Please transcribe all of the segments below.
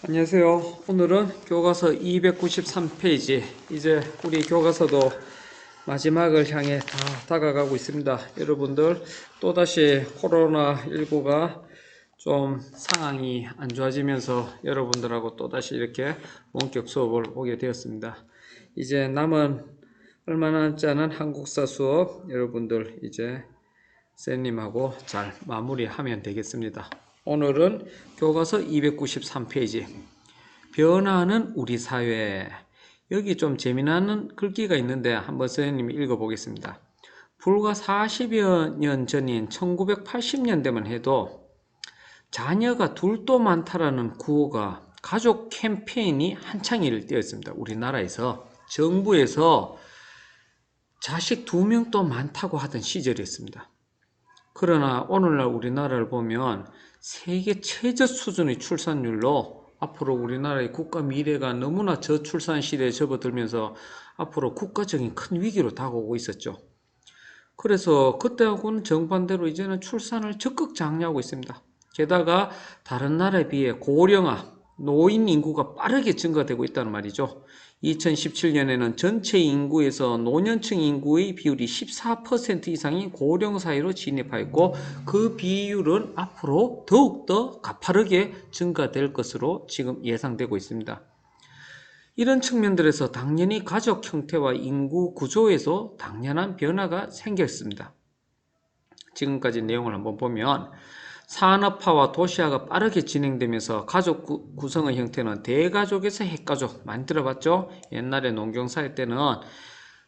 안녕하세요. 오늘은 교과서 293페이지. 이제 우리 교과서도 마지막을 향해 다 다가가고 있습니다. 여러분들 또다시 코로나19가 좀 상황이 안 좋아지면서 여러분들하고 또다시 이렇게 원격 수업을 보게 되었습니다. 이제 남은 얼마 남지 않은 한국사 수업 여러분들 이제 쌤님하고 잘 마무리하면 되겠습니다. 오늘은 교과서 293페이지 변화하는 우리 사회 여기 좀 재미나는 글귀가 있는데 한번 선생님이 읽어보겠습니다. 불과 40여 년 전인 1980년대만 해도 자녀가 둘도 많다라는 구호가 가족 캠페인이 한창일 때였습니다. 우리나라에서 정부에서 자식 두 명도 많다고 하던 시절이었습니다. 그러나 오늘날 우리나라를 보면 세계 최저 수준의 출산율로 앞으로 우리나라의 국가 미래가 너무나 저출산 시대에 접어들면서 앞으로 국가적인 큰 위기로 다가오고 있었죠. 그래서 그때하고는 정반대로 이제는 출산을 적극 장려하고 있습니다. 게다가 다른 나라에 비해 고령화, 노인 인구가 빠르게 증가되고 있다는 말이죠. 2017년에는 전체 인구에서 노년층 인구의 비율이 14% 이상이 고령 사회로 진입하였고 그 비율은 앞으로 더욱더 가파르게 증가될 것으로 지금 예상되고 있습니다. 이런 측면들에서 당연히 가족 형태와 인구 구조에서 당연한 변화가 생겼습니다. 지금까지 내용을 한번 보면 산업화와 도시화가 빠르게 진행되면서 가족 구, 구성의 형태는 대가족에서 핵가족 많이 들어봤죠? 옛날에 농경사회 때는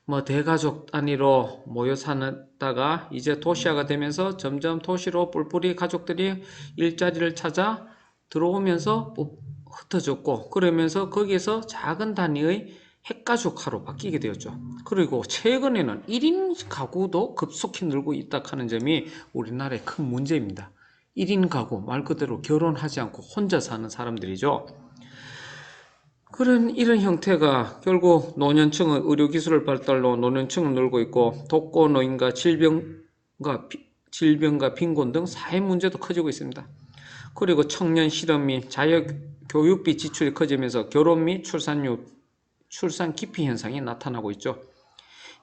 뭐 대가족 단위로 모여 사다가 이제 도시화가 되면서 점점 도시로 뿔뿔이 가족들이 일자리를 찾아 들어오면서 흩어졌고 그러면서 거기에서 작은 단위의 핵가족화로 바뀌게 되었죠. 그리고 최근에는 1인 가구도 급속히 늘고 있다 하는 점이 우리나라의 큰 문제입니다. 1인 가구, 말 그대로 결혼하지 않고 혼자 사는 사람들이죠. 그런 이런 형태가 결국 노년층의 의료기술을 발달로 노년층은 늘고 있고 독거노인과 질병과 질병과 빈곤 등 사회 문제도 커지고 있습니다. 그리고 청년 실업 및 자녀 교육비 지출이 커지면서 결혼 및 출산율, 출산 기피 현상이 나타나고 있죠.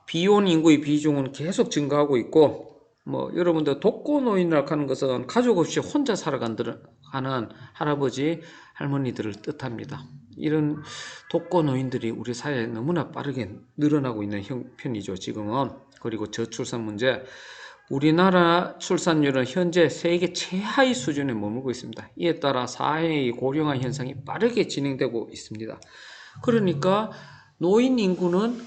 비혼 인구의 비중은 계속 증가하고 있고 뭐 여러분들 독거노인이라고 하는 것은 가족 없이 혼자 살아가는 할아버지 할머니들을 뜻합니다. 이런 독거노인들이 우리 사회에 너무나 빠르게 늘어나고 있는 형편이죠. 지금은 그리고 저출산 문제 우리나라 출산율은 현재 세계 최하위 수준에 머물고 있습니다. 이에 따라 사회의 고령화 현상이 빠르게 진행되고 있습니다. 그러니까 노인 인구는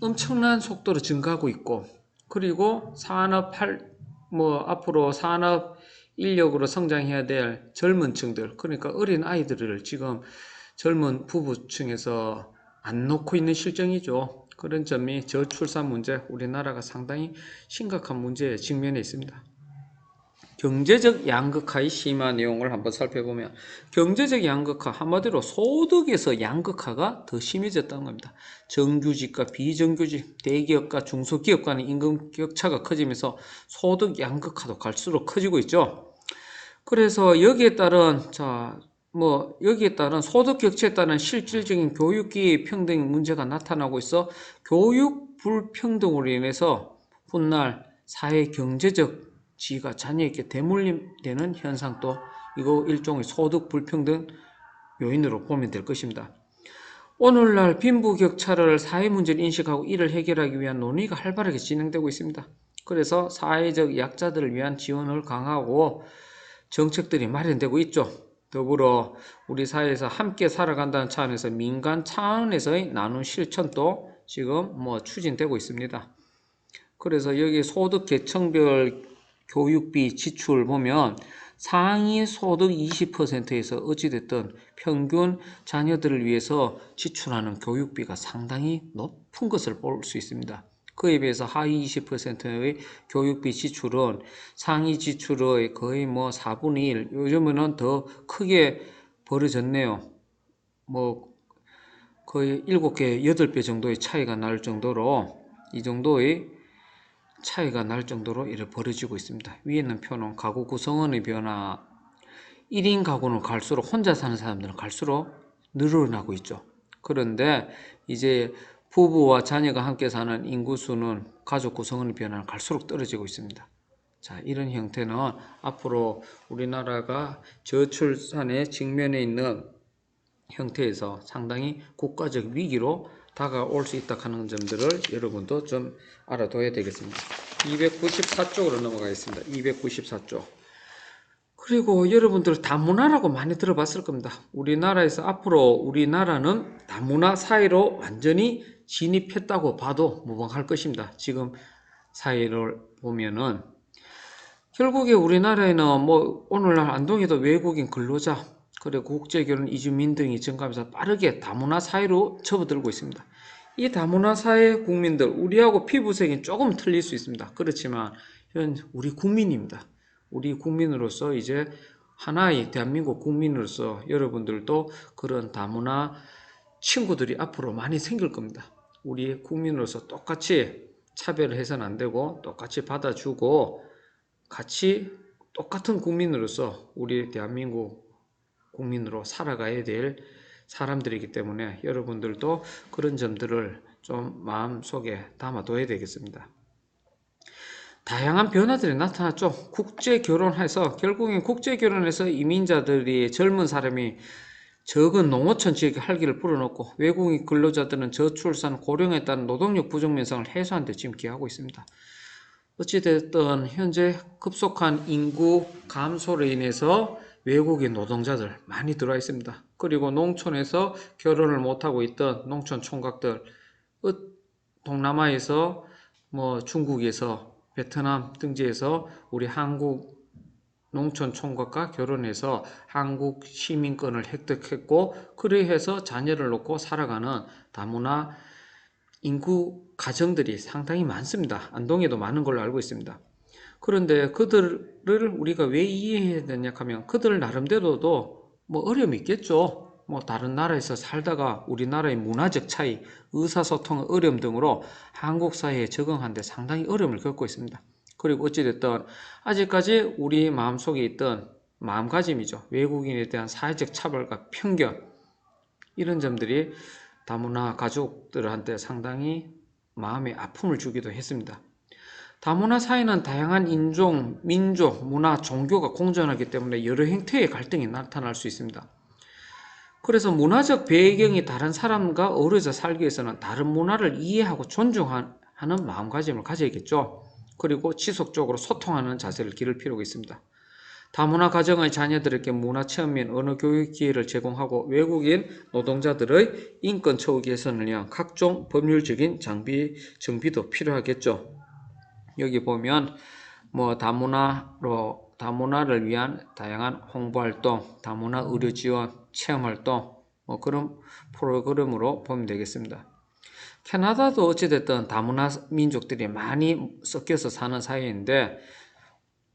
엄청난 속도로 증가하고 있고 그리고 산업 할, 뭐 앞으로 산업 인력으로 성장해야 될 젊은 층들, 그러니까 어린 아이들을 지금 젊은 부부층에서 안 놓고 있는 실정이죠. 그런 점이 저출산 문제, 우리나라가 상당히 심각한 문제에 직면해 있습니다. 경제적 양극화의 심한 내용을 한번 살펴보면 경제적 양극화 한마디로 소득에서 양극화가 더 심해졌다는 겁니다. 정규직과 비정규직, 대기업과 중소기업 간의 임금 격차가 커지면서 소득 양극화도 갈수록 커지고 있죠. 그래서 여기에 따른 자, 뭐 여기에 따른 소득 격차에 따른 실질적인 교육기 평등 문제가 나타나고 있어 교육 불평등으로 인해서 훗날 사회 경제적 지가 자녀에게 대물림되는 현상도 이거 일종의 소득 불평등 요인으로 보면 될 것입니다. 오늘날 빈부격차를 사회 문제를 인식하고 이를 해결하기 위한 논의가 활발하게 진행되고 있습니다. 그래서 사회적 약자들을 위한 지원을 강화하고 정책들이 마련되고 있죠. 더불어 우리 사회에서 함께 살아간다는 차원에서 민간 차원에서의 나눔 실천도 지금 뭐 추진되고 있습니다. 그래서 여기 소득 계층별 교육비 지출 보면 상위 소득 20%에서 어찌됐든 평균 자녀들을 위해서 지출하는 교육비가 상당히 높은 것을 볼 수 있습니다. 그에 비해서 하위 20%의 교육비 지출은 상위 지출의 거의 뭐 4분의 1, 요즘에는 더 크게 벌어졌네요. 뭐 거의 7개, 8배 정도의 차이가 날 정도로 이 정도의 차이가 날 정도로 이를 벌어지고 있습니다. 위에 있는 표는 가구 구성원의 변화 1인 가구는 갈수록 혼자 사는 사람들은 갈수록 늘어나고 있죠. 그런데 이제 부부와 자녀가 함께 사는 인구수는 가족 구성원의 변화는 갈수록 떨어지고 있습니다. 자, 이런 형태는 앞으로 우리나라가 저출산에 직면해 있는 형태에서 상당히 국가적 위기로 다가올 수 있다 하는 점들을 여러분도 좀 알아둬야 되겠습니다. 294쪽으로 넘어가겠습니다. 294쪽. 그리고 여러분들 다문화라고 많이 들어봤을 겁니다. 우리나라에서 앞으로 우리나라는 다문화 사회로 완전히 진입했다고 봐도 무방할 것입니다. 지금 사회를 보면은 결국에 우리나라에는 뭐 오늘날 안동에도 외국인 근로자 그리고 국제결혼 이주민 등이 증가하면서 빠르게 다문화 사회로 접어들고 있습니다. 이 다문화 사회 국민들 우리하고 피부색이 조금 틀릴 수 있습니다. 그렇지만 현 우리 국민입니다. 우리 국민으로서 이제 하나의 대한민국 국민으로서 여러분들도 그런 다문화 친구들이 앞으로 많이 생길 겁니다. 우리 국민으로서 똑같이 차별을 해서는 안 되고 똑같이 받아주고 같이 똑같은 국민으로서 우리 대한민국 국민으로 살아가야 될 사람들이기 때문에 여러분들도 그런 점들을 좀 마음속에 담아둬야 되겠습니다. 다양한 변화들이 나타났죠. 국제 결혼해서 결국엔 국제 결혼해서 이민자들이 젊은 사람이 적은 농어촌 지역에 활기를 불어넣고 외국인 근로자들은 저출산 고령에 따른 노동력 부족 면상을 해소하는 데 지금 기하고 있습니다. 어찌됐든 현재 급속한 인구 감소로 인해서 외국인 노동자들 많이 들어와 있습니다. 그리고 농촌에서 결혼을 못하고 있던 농촌 총각들, 어, 동남아에서 뭐 중국에서 베트남 등지에서 우리 한국 농촌 총각과 결혼해서 한국 시민권을 획득했고 그래해서 자녀를 놓고 살아가는 다문화 인구 가정들이 상당히 많습니다. 안동에도 많은 걸로 알고 있습니다. 그런데 그들을 우리가 왜 이해해야 되냐 하면 그들 나름대로도 뭐 어려움이 있겠죠. 뭐 다른 나라에서 살다가 우리나라의 문화적 차이, 의사소통 어려움 등으로 한국 사회에 적응하는데 상당히 어려움을 겪고 있습니다. 그리고 어찌됐든 아직까지 우리 마음속에 있던 마음가짐이죠. 외국인에 대한 사회적 차별과 편견 이런 점들이 다문화 가족들한테 상당히 마음의 아픔을 주기도 했습니다. 다문화 사회는 다양한 인종, 민족, 문화, 종교가 공존하기 때문에 여러 형태의 갈등이 나타날 수 있습니다. 그래서 문화적 배경이 다른 사람과 어우러져 살기 위해서는 다른 문화를 이해하고 존중하는 마음가짐을 가져야겠죠. 그리고 지속적으로 소통하는 자세를 기를 필요가 있습니다. 다문화 가정의 자녀들에게 문화 체험 및 언어 교육 기회를 제공하고 외국인 노동자들의 인권 처우 개선을 위한 각종 법률적인 장비 정비도 필요하겠죠. 여기 보면 뭐 다문화로 다문화를 위한 다양한 홍보 활동, 다문화 의료 지원, 체험 활동 뭐 그런 프로그램으로 보면 되겠습니다. 캐나다도 어찌됐든 다문화 민족들이 많이 섞여서 사는 사회인데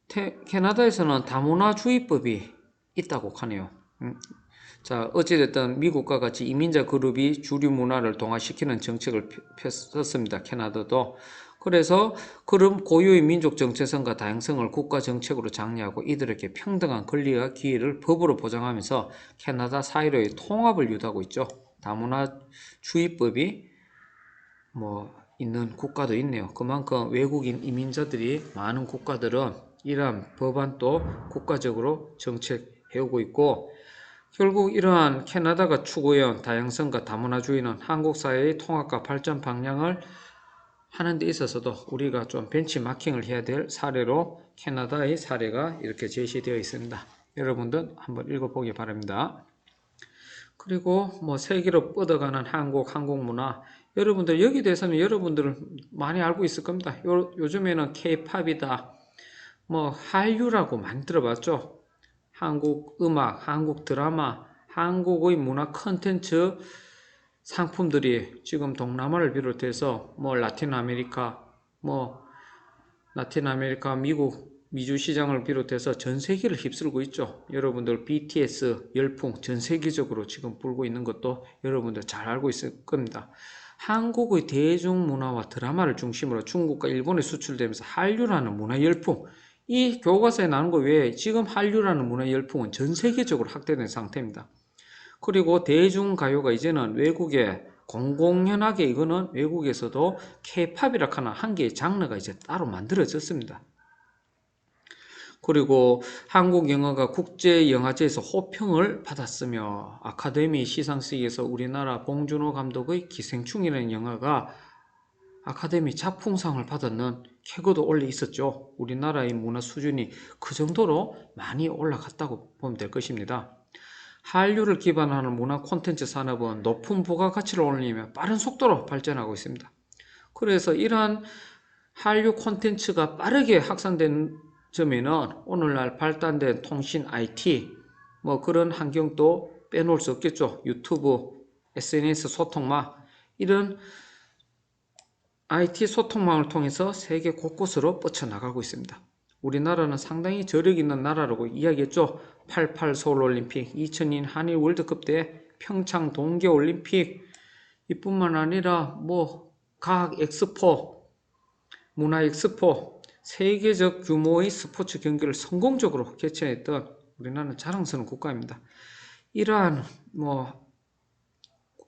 테, 캐나다에서는 다문화주의법이 있다고 하네요. 음. 자, 어찌됐든 미국과 같이 이민자 그룹이 주류 문화를 동화시키는 정책을 폈었습니다. 캐나다도. 그래서 그럼 고유의 민족 정체성과 다양성을 국가 정책으로 장려하고 이들에게 평등한 권리와 기회를 법으로 보장하면서 캐나다 사회로의 통합을 유도하고 있죠. 다문화 주의법이 뭐 있는 국가도 있네요. 그만큼 외국인 이민자들이 많은 국가들은 이러한 법안도 국가적으로 정책해오고 있고 결국 이러한 캐나다가 추구해온 다양성과 다문화주의는 한국 사회의 통합과 발전 방향을 하는 데 있어서도 우리가 좀 벤치마킹을 해야 될 사례로 캐나다의 사례가 이렇게 제시되어 있습니다. 여러분들 한번 읽어보기 바랍니다. 그리고 뭐 세계로 뻗어가는 한국 한국 문화 여러분들 여기 대해서는 여러분들은 많이 알고 있을 겁니다. 요, 요즘에는 K-팝이다 뭐 한류라고 많이 들어봤죠. 한국 음악, 한국 드라마, 한국의 문화 컨텐츠 상품들이 지금 동남아를 비롯해서 뭐 라틴 아메리카, 뭐 라틴 아메리카, 미국, 미주 시장을 비롯해서 전 세계를 휩쓸고 있죠. 여러분들 BTS 열풍 전 세계적으로 지금 불고 있는 것도 여러분들 잘 알고 있을 겁니다. 한국의 대중문화와 드라마를 중심으로 중국과 일본에 수출되면서 한류라는 문화 열풍 이 교과서에 나오는 것 외에 지금 한류라는 문화 열풍은 전 세계적으로 확대된 상태입니다. 그리고 대중가요가 이제는 외국에 공공연하게 이거는 외국에서도 K-팝이라 하는 한 개의 장르가 이제 따로 만들어졌습니다. 그리고 한국 영화가 국제 영화제에서 호평을 받았으며 아카데미 시상식에서 우리나라 봉준호 감독의 기생충이라는 영화가 아카데미 작품상을 받았는 쾌거도 원래 있었죠. 우리나라의 문화 수준이 그 정도로 많이 올라갔다고 보면 될 것입니다. 한류를 기반하는 문화 콘텐츠 산업은 높은 부가 가치를 올리며 빠른 속도로 발전하고 있습니다. 그래서 이러한 한류 콘텐츠가 빠르게 확산된 점에는 오늘날 발달된 통신 IT 뭐 그런 환경도 빼놓을 수 없겠죠. 유튜브, SNS 소통망 이런 IT 소통망을 통해서 세계 곳곳으로 뻗쳐나가고 있습니다. 우리나라는 상당히 저력 있는 나라라고 이야기했죠. 88 서울올림픽, 2002년 한일 월드컵 때 평창 동계올림픽 이뿐만 아니라 뭐 과학 엑스포, 문화 엑스포, 세계적 규모의 스포츠 경기를 성공적으로 개최했던 우리나라는 자랑스러운 국가입니다. 이러한 뭐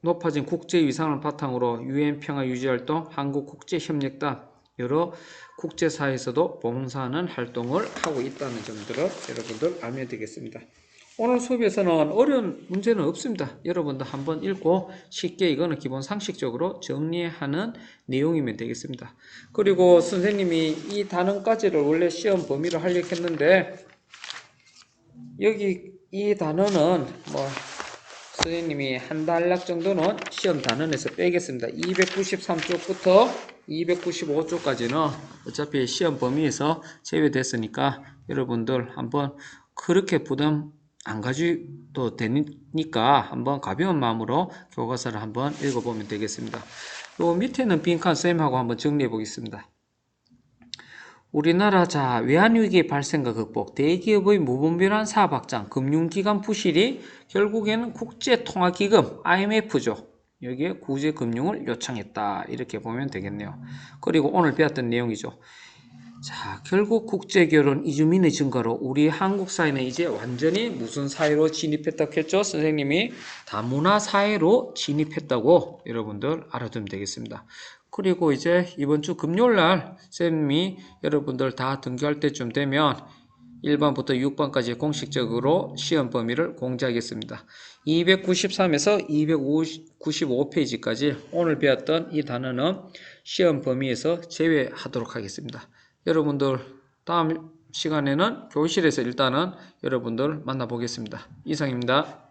높아진 국제 위상을 바탕으로 유엔 평화 유지 활동, 한국 국제 협력단 여러 국제사에서도 봉사하는 활동을 하고 있다는 점들을 여러분들 알면 되겠습니다. 오늘 수업에서는 어려운 문제는 없습니다. 여러분들 한번 읽고 쉽게 이거는 기본 상식적으로 정리하는 내용이면 되겠습니다. 그리고 선생님이 이 단원까지를 원래 시험 범위로 하려고 했는데 여기 이 단어는 뭐 선생님이 한 단락 정도는 시험 단원에서 빼겠습니다. 293쪽부터 295쪽까지는 어차피 시험 범위에서 제외됐으니까 여러분들 한번 그렇게 부담 안 가져도 되니까 한번 가벼운 마음으로 교과서를 한번 읽어보면 되겠습니다. 요 밑에는 빈칸 쌤하고 한번 정리해 보겠습니다. 우리나라 자 외환위기 발생과 극복, 대기업의 무분별한 사업 확장, 금융기관 부실이 결국에는 국제통화기금 IMF죠. 여기에 구제금융을 요청했다 이렇게 보면 되겠네요. 그리고 오늘 배웠던 내용이죠. 자, 결국 국제결혼 이주민의 증가로 우리 한국 사회는 이제 완전히 무슨 사회로 진입했다고 했죠? 선생님이 다문화 사회로 진입했다고 여러분들 알아두면 되겠습니다. 그리고 이제 이번 주 금요일 날 쌤이 여러분들 다 등교할 때쯤 되면 1번부터 6번까지 공식적으로 시험 범위를 공지하겠습니다. 293에서 295페이지까지 오늘 배웠던 이 단어는 시험 범위에서 제외하도록 하겠습니다. 여러분들 다음 시간에는 교실에서 일단은 여러분들 만나보겠습니다. 이상입니다.